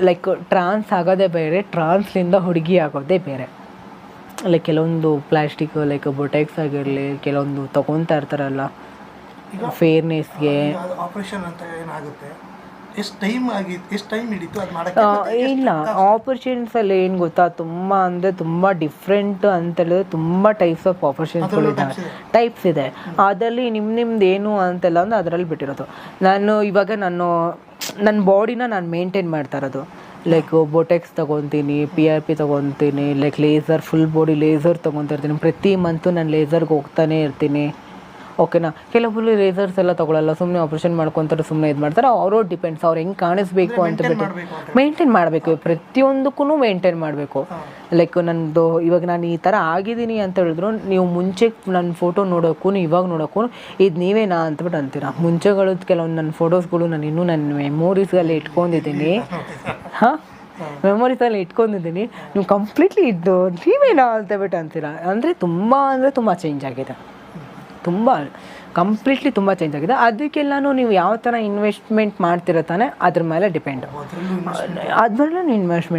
Like ಟ್ರಾನ್ಸ್ ಆಗೋದೇ ಬೇರೆ ಟ್ರಾನ್ಸ್ಲಿಂದ ಹುಡುಗಿ ಆಗೋದೇ ಬೇರೆ. ಲೈಕ್ ಕೆಲವೊಂದು ಪ್ಲಾಸ್ಟಿಕ್ ಲೈಕ್ ಬೊಟೆಕ್ಸ್ ಆಗಿರಲಿ ಕೆಲವೊಂದು ತೊಗೊತಾ ಇರ್ತಾರಲ್ಲ ಫೇರ್ನೆಸ್ಗೆ ಆಪರೇಷನ್ ಅಂತ ಏನಾಗುತ್ತೆ? ಎಷ್ಟು ಟೈಮ್ ಆಗಿ ಎಷ್ಟು ಟೈಮ್ ಹಿಡಿತು ಅದು ಆ, ಮಾಡಕ್ಕೆ ಇಲ್ಲ ಆಪರ್ಚುನಿಟೀಸಲ್ಲಿ ಏನು ಗೊತ್ತಾ ತುಂಬ ಅಂದರೆ ತುಂಬ ಡಿಫ್ರೆಂಟ್ ಅಂತ ಹೇಳಿದ್ರೆ ತುಂಬ ಟೈಪ್ಸ್ ಆಫ್ ಆಪರ್ಚುನಿಟೀಸ್ಗಳು ಇದ್ದಾವೆ ಟೈಪ್ಸ್ ಇದೆ. ಅದರಲ್ಲಿ ನಿಮ್ಮ ನಿಮ್ದು ಏನು ಅಂತೆಲ್ಲ ಅಂದರೆ ಅದರಲ್ಲಿ ಬಿಟ್ಟಿರೋದು. ನಾನು ಇವಾಗ ನಾನು ನನ್ನ ಬಾಡಿನ ನಾನು ಮೇಂಟೈನ್ ಮಾಡ್ತಾ ಇರೋದು. ಲೈಕ್ ಬೊಟೆಕ್ಸ್ ತೊಗೊತೀನಿ P R P ತೊಗೊತೀನಿ like laser full body laser ತೊಗೊತಾ ಇರ್ತೀನಿ ಪ್ರತಿ ಮಂತು ನಾನು ಲೇಸರ್ಗೆ ಹೋಗ್ತಾನೆ ಇರ್ತೀನಿ. ಓಕೆನಾ? ಕೆಲವೊಬ್ಬರು ರೇಸರ್ಸ್ ಎಲ್ಲ ತಗೊಳ್ಳಲ್ಲ ಸುಮ್ಮನೆ ಆಪ್ರೇಷನ್ ಮಾಡ್ಕೊತಾರೆ ಸುಮ್ಮನೆ ಇದು ಮಾಡ್ತಾರೆ. ಅವರು ಡಿಪೆಂಡ್ಸ್ ಅವ್ರು ಹೆಂಗೆ ಕಾಣಿಸ್ಬೇಕು ಅಂತ ಬಿಟ್ಟು. ಮೇಂಟೈನ್ ಮಾಡಬೇಕು. ಪ್ರತಿಯೊಂದಕ್ಕೂ ಮೇಂಟೈನ್ ಮಾಡಬೇಕು. ಲೈಕ್ ನನ್ನದು ಇವಾಗ ನಾನು ಈ ಥರ ಆಗಿದ್ದೀನಿ ಅಂತ ಹೇಳಿದ್ರು ನೀವು ಮುಂಚೆ ನನ್ನ ಫೋಟೋ ನೋಡೋಕ್ಕೂ ಇವಾಗ ನೋಡೋಕ್ಕೂ ಇದು ನೀವೇನಾ ಅಂತಬಿಟ್ಟು ಅಂತೀರಾ? ಮುಂಚೆಗಳದ್ದು ಕೆಲವೊಂದು ನನ್ನ ಫೋಟೋಸ್ಗಳು ನಾನು ಇನ್ನೂ ನನ್ನ ಮೆಮೊರೀಸಲ್ಲಿ ಇಟ್ಕೊಂಡಿದ್ದೀನಿ. ಹಾಂ? ಮೆಮೊರೀಸಲ್ಲಿ ಇಟ್ಕೊಂಡಿದ್ದೀನಿ. ನೀವು ಕಂಪ್ಲೀಟ್ಲಿ ಇದ್ದು ನೀವೇನಾ ಅಂತ ಬಿಟ್ಟು ಅಂತೀರಾ? ಅಂದರೆ ತುಂಬ ಅಂದರೆ ತುಂಬ ಚೇಂಜ್ ಆಗಿದೆ. ತುಂಬ ಕಂಪ್ಲೀಟ್ಲಿ ತುಂಬ ಚೇಂಜ್ ಆಗಿದೆ. ಅದಕ್ಕೆಲ್ಲಾನು ನೀವು ಯಾವ ಥರ ಇನ್ವೆಸ್ಟ್ಮೆಂಟ್ ಮಾಡ್ತಿರೋ ತಾನೆ ಅದ್ರ ಮೇಲೆ ಡಿಪೆಂಡ್ ಅದರಲ್ಲೂ ಅದ್ರಲ್ಲೂ ಇನ್ವೆಸ್ಟ್ಮೆಂಟ್